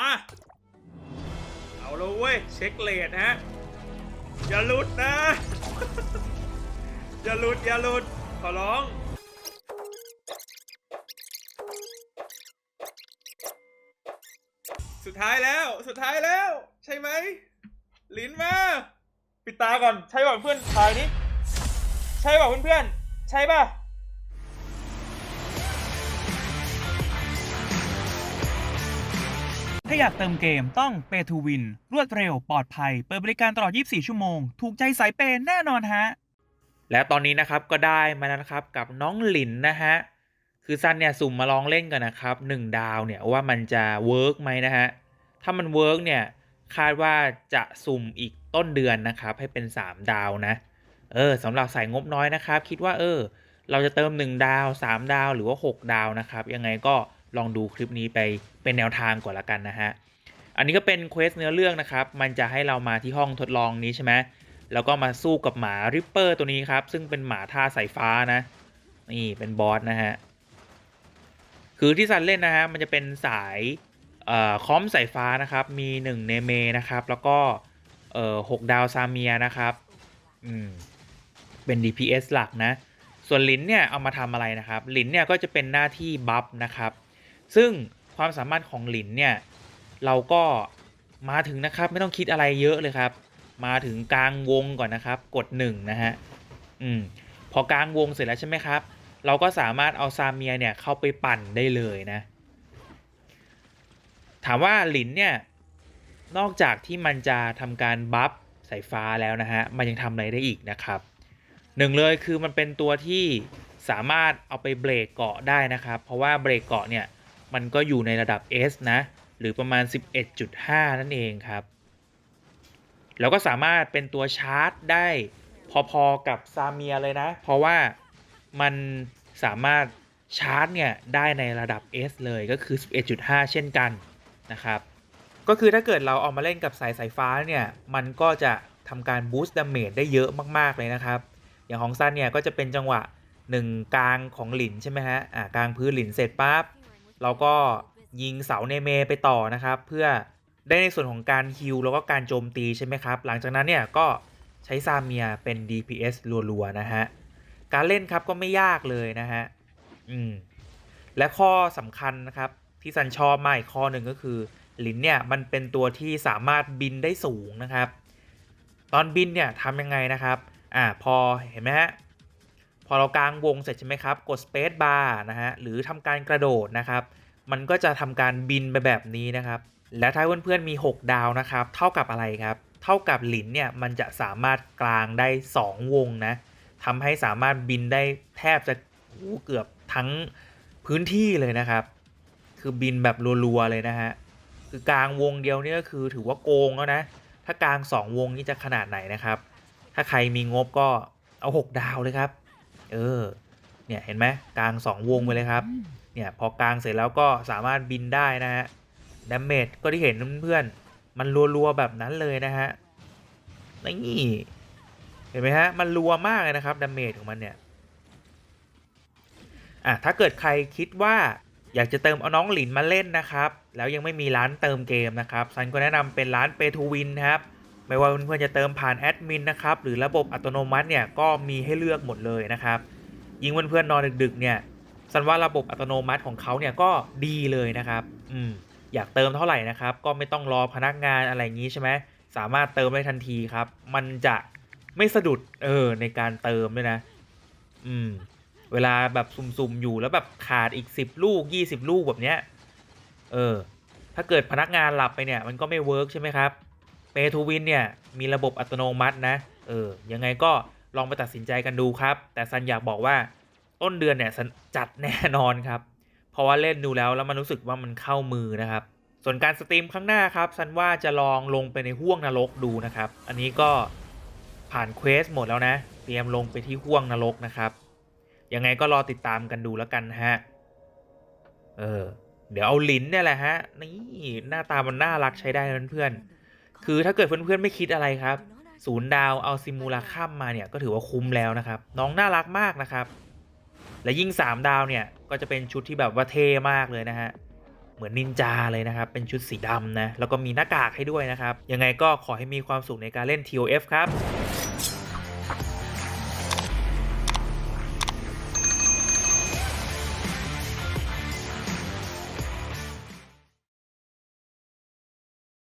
มา เอาเลยเว้ย เช็คเลทฮะ อย่าหลุดนะ อย่าหลุด อย่าหลุด ขอร้องสุดท้ายแล้วสุดท้ายแล้ว ใช่ไหมลิ้นมา ปิดตาก่อน ใช่ป่ะเพื่อนทายนี้ใช่ป่ะเพื่อนๆใช่ป่ะ ถ้าอยากเติมเกมต้อง Pay to Win รวดเร็วปลอดภัย เปิดบริการตลอด 24 ชั่วโมง ถูกใจสายเปย์แน่นอนฮะ และตอนนี้นะครับก็ได้มาแล้วนะครับกับน้องหลินนะฮะ คือซันเนี่ยสุ่มมาลองเล่นกันนะครับหนึ่งดาวเนี่ยว่ามันจะเวิร์กไหมนะฮะ ถ้ามันเวิร์กเนี่ยคาดว่าจะสุ่มอีกต้นเดือนนะครับ ให้เป็น 3 ดาวนะ เออสำหรับสายงบน้อยนะครับ คิดว่าเออ เราจะเติม 1 ดาว 3 ดาวหรือว่า 6 ดาวนะครับ ยังไงก็ ลองดูคลิปนี้ไปเป็นแนวทางก่อนละกันนะฮะ อันนี้ก็เป็นเควสเนื้อเรื่องนะครับ มันจะให้เรามาที่ห้องทดลองนี้ใช่ไหมแล้วก็มาสู้กับหมาริปเปอร์ตัวนี้ครับ ซึ่งเป็นหมาท่าสายฟ้านะ นี่เป็นบอสนะฮะ คือที่ซันเล่นนะฮะ มันจะเป็นสายออคอมสายฟ้านะครับ มี1เนเมนะครับ แล้วก็หกดาวซาเมียนะครับอืมเป็น DPS หลักนะ ส่วนลินเนี่ยเอามาทำอะไรนะครับ ลินเนี่ยก็จะเป็นหน้าที่บัฟนะครับ ซึ่งความสามารถของหลินเนี่ยเราก็มาถึงนะครับไม่ต้องคิดอะไรเยอะเลยครับ มาถึงกลางวงก่อนนะครับ กด1นะฮะอืมพอกลางวงเสร็จแล้วใช่ไหมครับ เราก็สามารถเอาซาเมียเนี่ยเข้าไปปั่นได้เลยนะ ถามว่าหลินเนี่ยนอกจากที่มันจะทำการบัฟสายฟ้าแล้วนะฮะมันยังทำอะไรได้อีกนะครับหนึ่งเลยคือมันเป็นตัวที่สามารถเอาไปเบรกเกาะได้นะครับ เพราะว่าเบรกเกาะเนี่ย มันก็อยู่ในระดับ S นะ หรือประมาณ 11.5 นั่นเองครับ แล้วก็สามารถเป็นตัวชาร์จได้พอๆกับซาเมียเลยนะ เพราะว่ามันสามารถชาร์จเนี่ยได้ในระดับ S เลยก็คือ 11.5 เช่นกันนะครับ ก็คือถ้าเกิดเราเอามาเล่นกับสายสายฟ้าเนี่ย มันก็จะทำการบูสต์ดาเมจได้เยอะมากๆเลยนะครับ อย่างของซันเนี่ยก็จะเป็นจังหวะ 1 กลางของหลินใช่ไหมฮะ อ่ากลางพื้นหลินเสร็จปั๊บ เราก็ยิงเสาเนเมไปต่อนะครับ เพื่อได้ในส่วนของการฮิลแล้วก็การโจมตีใช่ไหมครับ หลังจากนั้นเนี่ยก็ใช้ซาเมียเป็น DPS รัวๆ นะฮะ การเล่นครับก็ไม่ยากเลยนะฮะ อืม และข้อสำคัญนะครับ ที่ซันชอบมากอีกข้อหนึ่งก็คือลินเนี่ยมันเป็นตัวที่สามารถบินได้สูงนะครับ ตอนบินเนี่ยทำยังไงนะครับ อ่าพอเห็นไหมฮะ พอเรากางวงเสร็จใช่ไหมครับ กด Space Bar นะฮะ หรือทำการกระโดดนะครับ มันก็จะทำการบินไปแบบนี้นะครับ และถ้าเพื่อนๆมี 6 ดาวนะครับ เท่ากับอะไรครับ เท่ากับหลินเนี่ย มันจะสามารถกลางได้ 2 วงนะทำให้สามารถบินได้แทบจะโอ้เกือบทั้งพื้นที่เลยนะครับ คือบินแบบรัวๆเลยนะฮะ คือกลางวงเดียวเนี่ยก็คือถือว่าโกงแล้วนะ ถ้ากลาง 2 วงนี่จะขนาดไหนนะครับ ถ้าใครมีงบก็เอา 6 ดาวเลยครับ เออ เนี่ยเห็นไหมกลาง2วงไปเลยครับ เนี่ยพอกลางเสร็จแล้วก็สามารถบินได้นะฮะดาเมจก็ที่เห็นเพื่อนๆมันรัวๆแบบนั้นเลยนะฮะนี่เห็นไหมฮะมันรัวมากเลยนะครับดาเมจของมันเนี่ยอะถ้าเกิดใครคิดว่าอยากจะเติมเอาน้องหลินมาเล่นนะครับ แล้วยังไม่มีร้านเติมเกมนะครับซันก็แนะนำเป็นร้านเปทูวินครับ ไม่ว่าเพื่อนๆจะเติมผ่านแอดมินนะครับหรือระบบอัตโนมัติเนี่ยก็มีให้เลือกหมดเลยนะครับ ยิ่งเพื่อนๆนอนดึกๆเนี่ยซันว่าระบบอัตโนมัติของเขาเนี่ยก็ดีเลยนะครับอืมอยากเติมเท่าไหร่นะครับ ก็ไม่ต้องรอพนักงานอะไรอย่างนี้ใช่ไหมสามารถเติมได้ทันทีครับ มันจะไม่สะดุดเออในการเติมด้วยนะ อืม เวลาแบบสุ่มๆอยู่แล้วแบบขาดอีก10ลูก20ลูกแบบเนี้ย เออ ถ้าเกิดพนักงานหลับไปเนี่ย มันก็ไม่เวิร์กใช่ไหมครับ เปทูวินเนี่ยมีระบบอัตโนมัตินะเออยังไงก็ลองไปตัดสินใจกันดูครับ แต่ซันอยากบอกว่าต้นเดือนเนี่ยจัดแน่นอนครับ เพราะว่าเล่นดูแล้วแล้วมันรู้สึกว่ามันเข้ามือนะครับ ส่วนการสตรีมข้างหน้าครับซันว่าจะลองลงไปในห้วงนรกดูนะครับ อันนี้ก็ผ่านเควสหมดแล้วนะ เตรียมลงไปที่ห้วงนรกนะครับ ยังไงก็รอติดตามกันดูแล้วกันฮะ เออ เดี๋ยวเอาลิ้นเนี่ยแหละฮะ นี่หน้าตามันน่ารักใช้ได้นเพื่อนๆ คือถ้าเกิดเพื่อนๆไม่คิดอะไรครับศูนย์ดาวเอาซิมูลาคัมมาเนี่ยก็ถือว่าคุ้มแล้วนะครับ น้องน่ารักมากนะครับ และยิ่ง 3 ดาวเนี่ยก็จะเป็นชุดที่แบบว่าเท่มากเลยนะฮะเหมือนนินจาเลยนะครับ เป็นชุดสีดำนะแล้วก็มีหน้ากากให้ด้วยนะครับ ยังไงก็ขอให้มีความสุขในการเล่น TOF ครับ